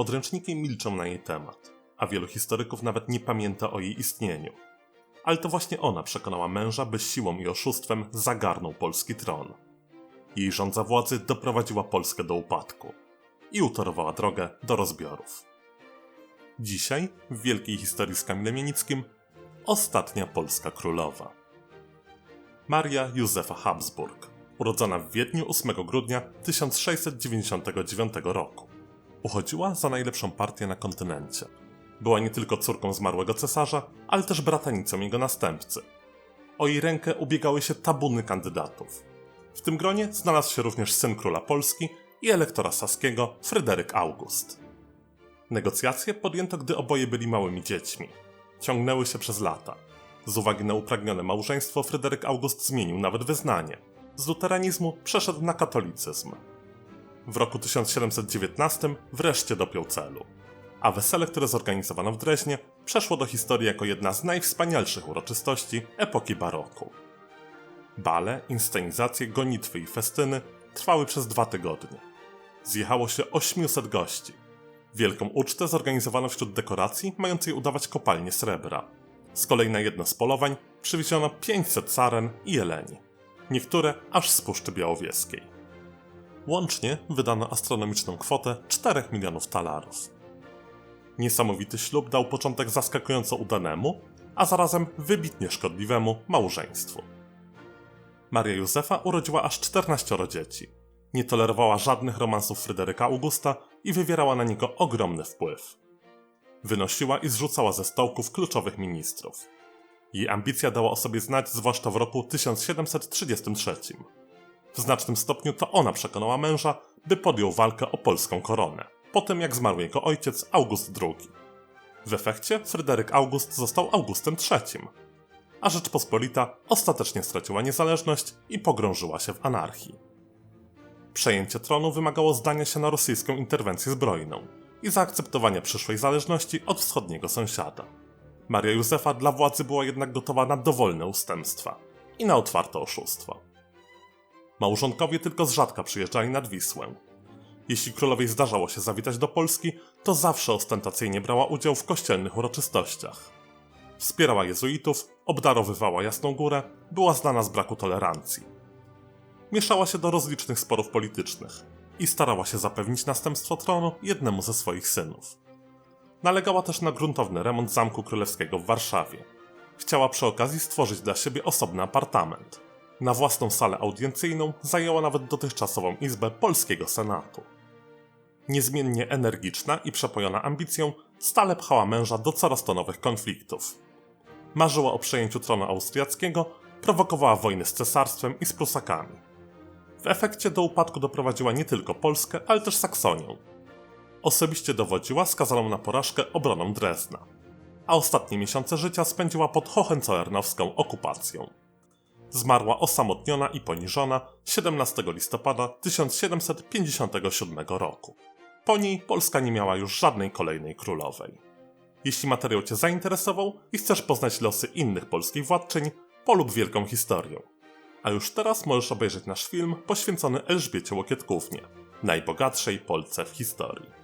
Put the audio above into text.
Podręczniki milczą na jej temat, a wielu historyków nawet nie pamięta o jej istnieniu. Ale to właśnie ona przekonała męża, by siłą i oszustwem zagarnął polski tron. Jej rządza władzy doprowadziła Polskę do upadku i utorowała drogę do rozbiorów. Dzisiaj, w wielkiej historii z Kamilem Janickim, ostatnia polska królowa. Maria Józefa Habsburg, urodzona w Wiedniu 8 grudnia 1699 roku. Uchodziła za najlepszą partię na kontynencie. Była nie tylko córką zmarłego cesarza, ale też bratanicą jego następcy. O jej rękę ubiegały się tabuny kandydatów. W tym gronie znalazł się również syn króla Polski i elektora saskiego Fryderyk August. Negocjacje podjęto, gdy oboje byli małymi dziećmi. Ciągnęły się przez lata. Z uwagi na upragnione małżeństwo, Fryderyk August zmienił nawet wyznanie. Z luteranizmu przeszedł na katolicyzm. W roku 1719 wreszcie dopiął celu. A wesele, które zorganizowano w Dreźnie, przeszło do historii jako jedna z najwspanialszych uroczystości epoki baroku. Bale, inscenizacje, gonitwy i festyny trwały przez dwa tygodnie. Zjechało się 800 gości. Wielką ucztę zorganizowano wśród dekoracji mającej udawać kopalnię srebra. Z kolei na jedno z polowań przywieziono 500 saren i jeleni. Niektóre aż z Puszczy Białowieskiej. Łącznie wydano astronomiczną kwotę 4 milionów talarów. Niesamowity ślub dał początek zaskakująco udanemu, a zarazem wybitnie szkodliwemu małżeństwu. Maria Józefa urodziła aż 14 dzieci. Nie tolerowała żadnych romansów Fryderyka Augusta i wywierała na niego ogromny wpływ. Wynosiła i zrzucała ze stołków kluczowych ministrów. Jej ambicja dała o sobie znać zwłaszcza w roku 1733. W znacznym stopniu to ona przekonała męża, by podjął walkę o polską koronę, po tym jak zmarł jego ojciec August II. W efekcie Fryderyk August został Augustem III, a Rzeczpospolita ostatecznie straciła niezależność i pogrążyła się w anarchii. Przejęcie tronu wymagało zdania się na rosyjską interwencję zbrojną i zaakceptowania przyszłej zależności od wschodniego sąsiada. Maria Józefa dla władzy była jednak gotowa na dowolne ustępstwa i na otwarte oszustwo. Małżonkowie tylko z rzadka przyjeżdżali nad Wisłę. Jeśli królowej zdarzało się zawitać do Polski, to zawsze ostentacyjnie brała udział w kościelnych uroczystościach. Wspierała jezuitów, obdarowywała Jasną Górę, była znana z braku tolerancji. Mieszała się do rozlicznych sporów politycznych i starała się zapewnić następstwo tronu jednemu ze swoich synów. Nalegała też na gruntowny remont Zamku Królewskiego w Warszawie. Chciała przy okazji stworzyć dla siebie osobny apartament. Na własną salę audiencjną zajęła nawet dotychczasową izbę polskiego senatu. Niezmiennie energiczna i przepojona ambicją, stale pchała męża do coraz to nowych konfliktów. Marzyła o przejęciu tronu austriackiego, prowokowała wojny z cesarstwem i z Prusakami. W efekcie do upadku doprowadziła nie tylko Polskę, ale też Saksonię. Osobiście dowodziła skazaną na porażkę obroną Drezna, a ostatnie miesiące życia spędziła pod hohenzollernowską okupacją. Zmarła osamotniona i poniżona 17 listopada 1757 roku. Po niej Polska nie miała już żadnej kolejnej królowej. Jeśli materiał Cię zainteresował i chcesz poznać losy innych polskich władczyń, polub wielką historię. A już teraz możesz obejrzeć nasz film poświęcony Elżbiecie Łokietkównie, najbogatszej Polce w historii.